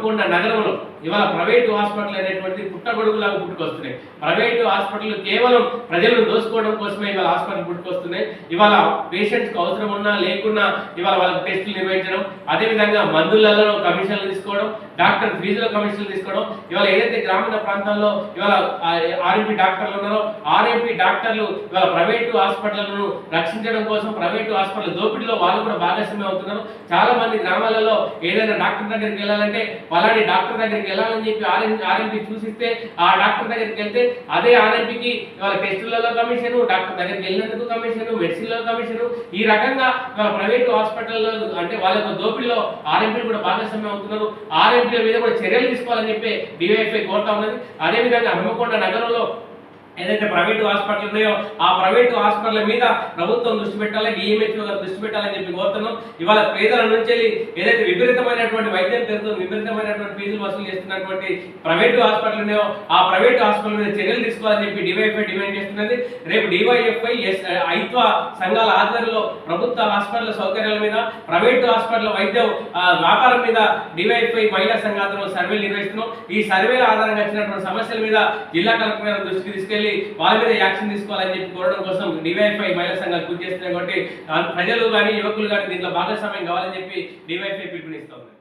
హనుమకొండ నగరంలో ఇవాళ private hospital అనేటువంటి పుట్టగొడుగులాగా పుట్టుకొస్తున్నాయి. ప్రైవేటు హాస్పిటల్ కేవలం ప్రజలను దోసుకోవడం కోసమే ఇవాళ హాస్పిటల్ పుట్టుకొస్తున్నాయి. ఇవాళ పేషెంట్స్కి అవసరం ఉన్నా లేకున్నా ఇవాళ వాళ్ళకి టెస్టులు నిర్వహించడం అదేవిధంగా మందులలో కమిషన్లు తీసుకోవడం డాక్టర్ ఫీజులో కమిషన్లు తీసుకోవడం. ఇవాళ ఏదైతే గ్రామీణ ప్రాంతాల్లో ఇవాళ ఆర్ఎంపీ డాక్టర్లు ఉన్నారో ఆర్ఎంపీ డాక్టర్లు ఇవాళ ప్రైవేటు హాస్పిటల్ను రక్షించడం కోసం ప్రైవేటు హాస్పిటల్ దోపిడీలో వాళ్ళు కూడా భాగస్వామ్యం అవుతున్నారు. చాలా మంది గ్రామాలలో ఏదైనా డాక్టర్ దగ్గరికి వెళ్ళాలంటే వాళ్ళని డాక్టర్ దగ్గరికి వెళ్ళాలని చెప్పి ఆర్ఎం ఆర్ఎంపీ చూసిస్తే ఆ డాక్టర్ దగ్గరికి వెళ్తే అదే ఆర్ఎంపీకి ఇవాళ టెస్టులలో కమిషన్ డాక్టర్ దగ్గరికి వెళ్ళినందుకు కమిషన్ మెడిసిన్లో కమిషన్. ఈ రకంగా ప్రైవేట్ ప్రైవేటు హాస్పిటల్లో అంటే వాళ్ళ యొక్క దోపిడీలో ఆర్ఎంపీలు కూడా భాగస్వామ్యం అవుతున్నారు. ఆర్ఎంపీల మీద కూడా చర్యలు తీసుకోవాలని చెప్పి డివైఎఫ్ఐ కోరుతా ఉన్నది. అదేవిధంగా హనుమకొండ నగరంలో ఏదైతే ప్రైవేటు హాస్పిటల్ ఉన్నాయో ఆ ప్రైవేటు హాస్పిటల్ మీద ప్రభుత్వం దృష్టి పెట్టాలి డిఎంహెచ్ఓ గారు దృష్టి పెట్టాలని చెప్పి కోరుతున్నాం. ఇవాళ పేదల నుంచి వెళ్ళి ఏదైతే విపరీతమైనటువంటి వైద్యం పెరుగుతుంది విపరీతమైనటువంటి ఫీజులు వసూలు చేస్తున్నటువంటి ప్రైవేటు హాస్పిటల్ ఉన్నాయో ఆ ప్రైవేటు హాస్పిటల్ మీద చర్యలు తీసుకోవాలని చెప్పి డివైఎఫ్ఐ డిమాండ్ చేస్తున్నది. రేపు డివైఎఫ్ఐ ఎస్ ఐత్వ సంఘాల ఆధ్వర్యంలో ప్రభుత్వ హాస్పిటల్ సౌకర్యాల మీద ప్రైవేటు హాస్పిటల్ వైద్యం వ్యాపారం మీద డివైఎఫ్ఐ మహిళా సంఘాలతో సర్వేలు నిర్వహిస్తున్నాం. ఈ సర్వేల ఆధారంగా వచ్చినటువంటి సమస్యల మీద జిల్లా కలెక్టర్ గారి దృష్టికి తీసుకెళ్ళి వాళ్ళ మీద యాక్షన్ తీసుకోవాలని చెప్పి కోరడం కోసం డివైఫై మహిళా సంఘాలు కృషి చేస్తున్నాయి కాబట్టి ప్రజలు కానీ యువకులు కానీ దీంట్లో భాగస్వామ్యం కావాలని చెప్పి డివైఎఫ్ఐ పిలుపునిస్తోంది